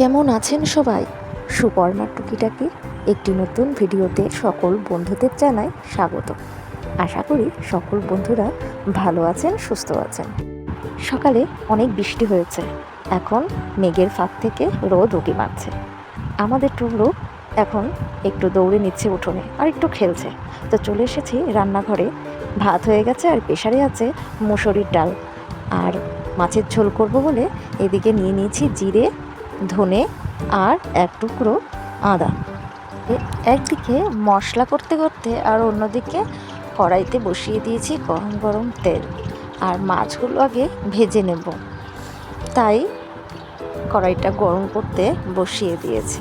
কেমন আছেন সবাই? সুপর্ণা টুকিটাকি একটি নতুন ভিডিওতে সকল বন্ধুদের জানাই স্বাগত। আশা করি সকল বন্ধুরা ভালো আছেন, সুস্থ আছেন। সকালে অনেক বৃষ্টি হয়েছে। এখন মেঘের ফাঁক থেকে রোদ উঁকি মারছে। আমাদের টুকরো এখন একটু দৌড়ে নিচ্ছে উঠোনে আর একটু খেলছে। তো চলে এসেছি রান্নাঘরে। ভাত হয়ে গেছে আর প্রেশারে আছে মুসুরির ডাল। আর মাছের ঝোল করব বলে এদিকে নিয়ে নিয়েছি জিরে ধনে আর এক টুকরো আদা। একদিকে মশলা করতে করতে আর অন্যদিকে কড়াইতে বসিয়ে দিয়েছি গরম গরম তেল। আর মাছগুলো আগে ভেজে নেব। তাই কড়াইটা গরম করতে বসিয়ে দিয়েছি।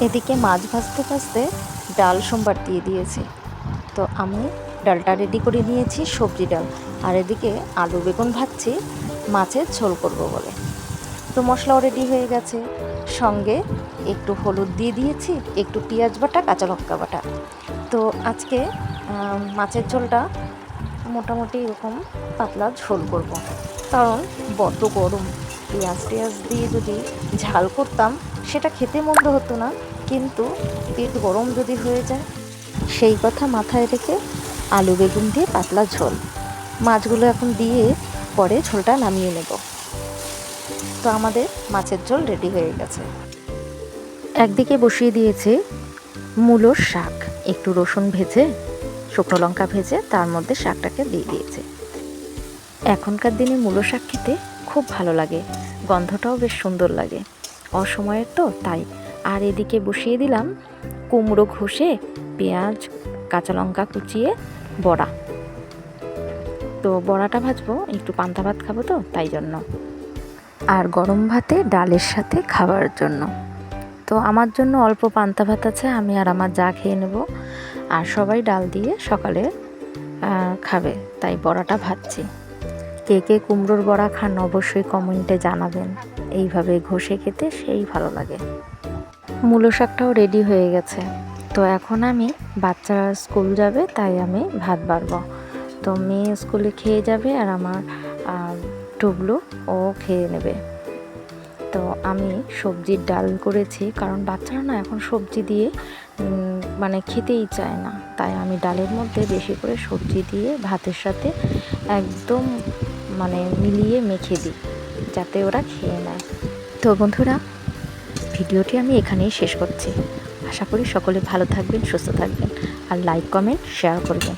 এদিকে মাছ ভাজতে ভাজতে ডাল সোমবার দিয়ে দিয়েছি। তো আমি ডালটা রেডি করে নিয়েছি সবজি ডাল। আর এদিকে আলু বেগুন ভাজছি, মাছের ঝোল করব বলে। তো মশলাও রেডি হয়ে গেছে। সঙ্গে একটু হলুদ দিয়ে দিয়েছি, একটু পেঁয়াজ বাটা, কাঁচা লঙ্কা বাটা। তো আজকে মাছের ঝোলটা মোটামুটি এরকম পাতলা ঝোল করব। কারণ বড্ড গরম। পেঁয়াজ টেয়াজ দিয়ে যদি ঝাল করতাম, সেটা খেতে মন্দ হতো না। কিন্তু পেট গরম যদি হয়ে যায়, সেই কথা মাথায় রেখে আলু বেগুন দিয়ে পাতলা ঝোল। মাছগুলো এখন দিয়ে পরে ঝোলটা নামিয়ে নেব। তো আমাদের মাছের ঝোল রেডি হয়ে গেছে। একদিকে বসিয়ে দিয়েছি মূলোর শাক, একটু রসুন ভেজে, শুকনো লঙ্কা ভেজে তার মধ্যে শাকটাকে দিয়ে দিয়েছে। এখনকার দিনে মূলো শাক খেতে খুব ভালো লাগে, গন্ধটাও বেশ সুন্দর লাগে। অসময়ের তো, তাই। আর এদিকে বসিয়ে দিলাম কুমড়ো ঘষে, পেঁয়াজ, কাঁচা লঙ্কা কুচিয়ে, বড়া। তো বড়াটা ভাজবো, একটু পান্তা ভাত খাব তো, তাই জন্য। আর গরম ভাতে ডালের সাথে খাবার জন্য। তো আমার জন্য অল্প পান্তা ভাত আছে, আমি আর আমার যা খেয়ে নেব। আর সবাই ডাল দিয়ে সকালে খাবে, তাই বড়াটা ভাজছি। কে কে কুমড়োর বড়া খান অবশ্যই কমেন্টে জানাবেন। এইভাবে ঘষে খেতে সেই ভালো লাগে। মূলো শাকটাও রেডি হয়ে গেছে। তো এখন আমি বাচ্চারা স্কুল যাবে, তাই আমি ভাত বাড়বো। তো মেয়ে স্কুলে খেয়ে যাবে আর আমার টুবলু, ও খেয়ে নেবে। তো আমি সবজির ডাল করেছি, কারণ বাচ্চারা না এখন সবজি দিয়ে মানে খেতেই চায় না। তাই আমি ডালের মধ্যে বেশি করে সবজি দিয়ে ভাতের সাথে একদম মানে মিলিয়ে মেখে দিই, যাতে ওরা খেয়ে নেয়। তো বন্ধুরা, ভিডিওটি আমি এখানেই শেষ করছি। আশা করি সকলে ভালো থাকবেন, সুস্থ থাকবেন, আর লাইক কমেন্ট শেয়ার করবেন।